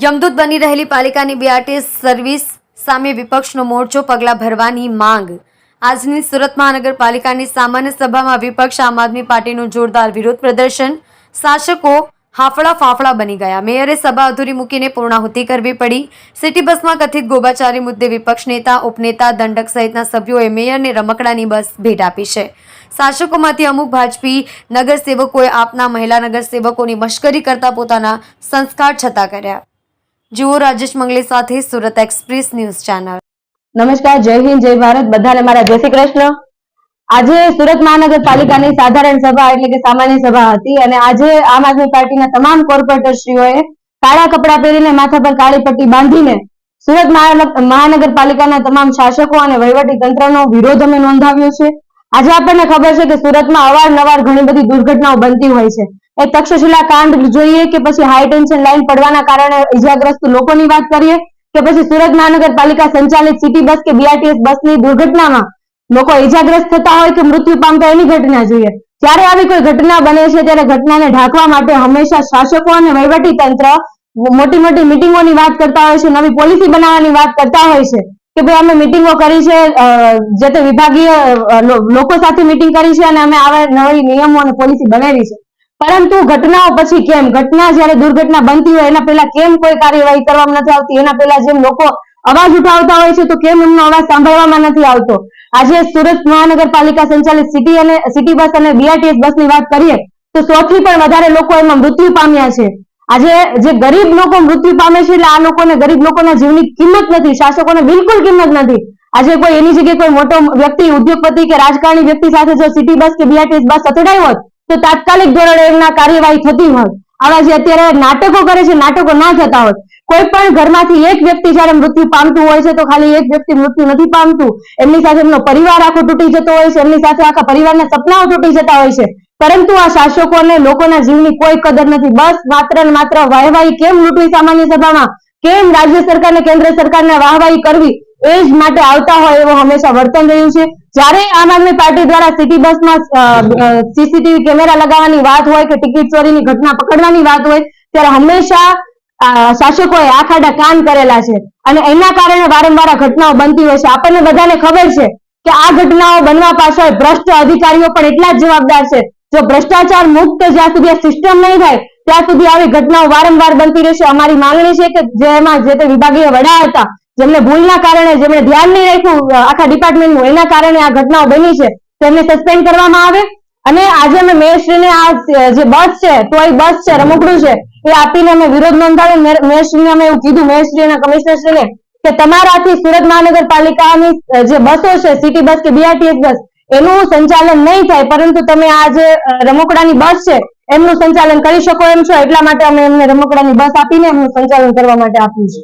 યમદૂત બની રહેલી પાલિકાની બીઆરટી સર્વિસ સામે વિપક્ષનો મોરચો પગલાં ભરવાની માંગ. આજની સુરત મહાનગરપાલિકાની સામાન્ય સભામાં વિપક્ષ આમ આદમી પાર્ટીનું જોરદાર વિરોધ પ્રદર્શન. શાસકો હાફળા ફાફડા બની ગયા. મેયરે સભા અધૂરી મૂકીને પૂર્ણાહુતિ કરવી પડી. સિટી બસમાં કથિત ગોબાચારી મુદ્દે વિપક્ષ નેતા, ઉપનેતા, દંડક સહિતના સભ્યોએ મેયરને રમકડાની બસ ભેટ આપી છે. શાસકોમાંથી અમુક ભાજપી નગરસેવકોએ આપના મહિલા નગરસેવકોની મશ્કરી કરતા પોતાના સંસ્કાર છતાં કર્યા. જુઓ રાજેશ મંગલે સાથે સુરત એક્સપ્રેસ ન્યૂઝ ચેનલ નમસ્કાર, જય હિન્દ, જય ભારત. બધાને મારા જય શ્રી કૃષ્ણ. આજે સુરત મહાનગરપાલિકાની સાધારણ સભા એટલે કે સામાન્ય સભા હતી અને આજે આમ આદમી પાર્ટીના તમામ કોર્પોરેટરશ્રીઓએ કાળા કપડાં પહેરીને માથા પર કાળી પટ્ટી બાંધીને સુરત મહાનગરપાલિકાના તમામ શાસકો અને વહીવટી તંત્રનો વિરોધ અમે નોંધાવ્યો છે. આજે આપણને ખબર છે કે સુરતમાં અવારનવાર ઘણી બધી દુર્ઘટનાઓ બનતી હોય છે. એ તક્ષશિલા કાંડ જોઈએ કે પછી હાઈ ટેન્શન લાઈન પડવાના કારણે ઇજાગ્રસ્ત લોકોની વાત કરીએ કે પછી સુરત મહાનગરપાલિકા સંચાલિત સિટી બસ કે બીઆરટીએસ બસની દુર્ઘટનામાં લોકો ઇજાગ્રસ્ત થતા હોય કે મૃત્યુ પામતા એની ઘટના જોઈએ. જ્યારે આવી કોઈ ઘટના બને છે ત્યારે ઘટનાને ઢાંકવા માટે હંમેશા શાસકો અને વહીવટી તંત્ર મોટી મોટી મિટિંગોની વાત કરતા હોય છે, નવી પોલિસી બનાવવાની વાત કરતા હોય છે કે ભાઈ અમે મિટિંગો કરી છે જે તે વિભાગીય લોકો સાથે મિટિંગ કરી છે અને અમે આવા નવી નિયમો અને પોલિસી બનાવી છે. પરંતુ ઘટનાઓ પછી કેમ? ઘટના જ્યારે દુર્ઘટના બનતી હોય, એના પહેલા કેમ કોઈ કાર્યવાહી કરવામાં નથી આવતી? એના પહેલા જેમ લોકો અવાજ ઉઠાવતા હોય છે, તો કેમ એમનો અવાજ સાંભળવામાં નથી આવતો? આજે સુરત મહાનગરપાલિકા સંચાલિત સિટી અને સિટી બસ અને બીઆરટીએસ બસની વાત કરીએ, તો સૌથી પણ વધારે લોકો એમાં મૃત્યુ પામ્યા છે. આજે જે ગરીબ લોકો મૃત્યુ પામે છે, એટલે આ લોકોને, ગરીબ લોકોના જીવની કિંમત નથી, શાસકોને બિલકુલ કિંમત નથી. આજે કોઈ એની જગ્યાએ કોઈ મોટો વ્યક્તિ, ઉદ્યોગપતિ કે રાજકારણી વ્યક્તિ સાથે જો સિટી બસ કે બીઆરટીએસ બસ અથડાઈ હોત તો તાત્કાલિક ધોરણે એમના કાર્યવાહી થતી હોય. આવા જે અત્યારે નાટકો કરે છે, નાટકો ના થતા હોત કોઈ પણ ઘરમાંથી એક વ્યક્તિ જ્યારે મૃત્યુ પામતું હોય છે, તો ખાલી એક વ્યક્તિ મૃત્યુ નથી પામતું. એમની સાથે એમનો પરિવાર આખો તૂટી જતો હોય છે, એમની સાથે આખા પરિવારના સપનાઓ તૂટી જતા હોય છે. પરંતુ આ શાસકોને લોકોના જીવની કોઈ કદર નથી. બસ માત્ર ને માત્ર વાહવાહી કેમ લૂંટવી સામાન્ય સભામાં? કેમ રાજ્ય સરકારને, કેન્દ્ર સરકારને વાહવાહી કરવી? એ જ માટે આવતા હોય એવું હંમેશા વર્તન રહ્યું છે. જ્યારે આમ આદમી પાર્ટી દ્વારા સિટી બસમાં સીસીટીવી કેમેરા લગાવવાની વાત હોય કે ટિકિટ ચોરીની ઘટના પકડવાની વાત હોય, ત્યારે હંમેશા શાસકોએ આખાડા કાન કરેલા છે. અને એના કારણે વારંવાર ઘટનાઓ બનતી હોય છે. આપણને બધાને ખબર છે કે આ ઘટનાઓ બનવા પાછળ ભ્રષ્ટ અધિકારીઓ પણ એટલા જ જવાબદાર છે. જો ભ્રષ્ટાચાર મુક્ત જ્યાં સુધી આ સિસ્ટમ નહીં થાય, ત્યાં સુધી આવી ઘટનાઓ વારંવાર બનતી રહેશે. અમારી માંગણી છે કે જેમાં જે તે વિભાગીય વડા હતા જેમને ભૂલના કારણે, જેમણે ધ્યાન નહીં રાખ્યું આખા ડિપાર્ટમેન્ટનું એના કારણે આ ઘટનાઓ બની છે, તેમને સસ્પેન્ડ કરવામાં આવે. અને આજે અમે મેયરશ્રીને આ જે બસ છે ટોય બસ છે, રમકડું છે, એ આપીને અમે વિરોધ નોંધાવ્યો મેયર- મેયરશ્રીને અમે એવું કીધું મેયરશ્રી અને કમિશનરશ્રીને કે તમારાથી સુરત મહાનગરપાલિકાની જે બસો છે સિટી બસ કે બીઆરટીએસ બસ એનું સંચાલન નહીં થાય, પરંતુ તમે આ જે રમકડાની બસ છે, એમનું સંચાલન કરી શકો એમ છો, એટલા માટે અમે એમને રમકડાની બસ આપીને એમનું સંચાલન કરવા માટે આપ્યું છે